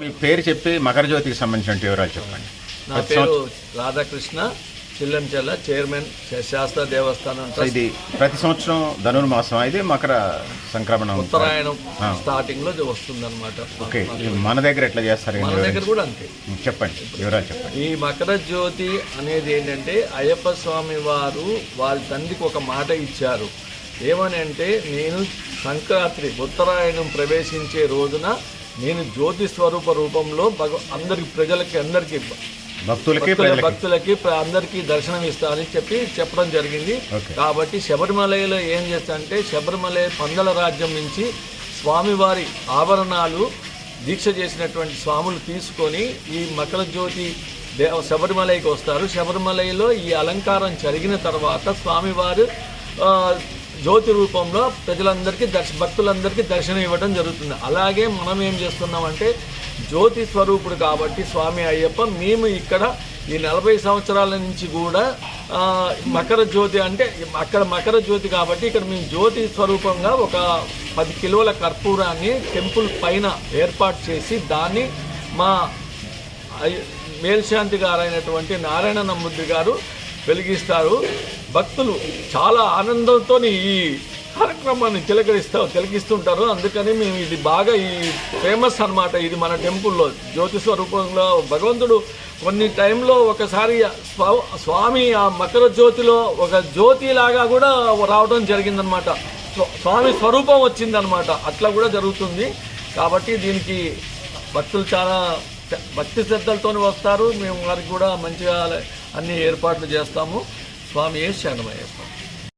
మీ పేరు చెప్పి మకర జ్యోతికి సంబంధించిన వివరాలు చెప్పండి. నా పేరు రాధాకృష్ణ చిల్లంచెల్ల చైర్మన్ శాస్త్ర దేవస్థానం ఇది ప్రతి సంవత్సరం ధనుర్మాసం. ఇది మకర సంక్రమణం. ఉత్తరాయణం స్టార్టింగ్లో వస్తుంది అనమాట ఓకే మన దగ్గర ఎట్లా చేస్తారు మన దగ్గర కూడా అంతే? చెప్పండి వివరాలు చెప్పండి. ఈ మకర జ్యోతి అనేది ఏంటంటే అయ్యప్ప స్వామి వారు వాళ్ళ తండ్రికి ఒక మాట ఇచ్చారు. ఏమని అంటే నేను సంక్రాంతి ఉత్తరాయణం ప్రవేశించే రోజున నేను జ్యోతి స్వరూప రూపంలో భగ అందరికి ప్రజలకి అందరికి భక్తులకి భక్తులకి అందరికీ దర్శనం ఇస్తానని చెప్పి చెప్పడం జరిగింది. కాబట్టి శబరిమలలో ఏం చేస్తారంటే శబరిమల పందల రాజ్యం నుంచి స్వామివారి ఆభరణాలు దీక్ష చేసినటువంటి స్వాములు తీసుకొని ఈ మకర జ్యోతి దేవ శబరిమలైకి వస్తారు. శబరిమలలో ఈ అలంకారం జరిగిన తర్వాత స్వామివారు జ్యోతి రూపంలో ప్రజలందరికీ దర్శ భక్తులందరికీ దర్శనం ఇవ్వడం జరుగుతుంది. అలాగే మనం ఏం చేస్తున్నామంటే జ్యోతి స్వరూపుడు కాబట్టి స్వామి అయ్యప్ప మేము ఇక్కడ ఈ నలభై సంవత్సరాల నుంచి కూడా మకర జ్యోతి అంటే అక్కడ మకర జ్యోతి కాబట్టి ఇక్కడ మేము జ్యోతి స్వరూపంగా ఒక పది కిలోల కర్పూరాన్ని టెంపుల్ పైన ఏర్పాటు చేసి దాన్ని మా మేల్శాంతి గారైనటువంటి నారాయణ నమ్ముద్ది గారు వెలిగిస్తారు. భక్తులు చాలా ఆనందంతో ఈ కార్యక్రమాన్ని తిలకరిస్తా తిలకిస్తుంటారు. అందుకని మేము ఇది బాగా ఈ ఫేమస్ అన్నమాట. ఇది మన టెంపుల్లో. జ్యోతి స్వరూపంలో భగవంతుడు కొన్ని టైంలో ఒకసారి స్వ- స్వామి ఆ మకర జ్యోతిలో ఒక జ్యోతి లాగా కూడా రావడం జరిగిందనమాట స్వామి స్వరూపం వచ్చిందనమాట అట్లా కూడా జరుగుతుంది. కాబట్టి దీనికి భక్తులు చాలా భక్తి శ్రద్ధలతో వస్తారు. మేము వారికి కూడా మంచిగా అన్ని ఏర్పాట్లు చేస్తాము. స్వామి ఏ శరణమయ్యప్ప?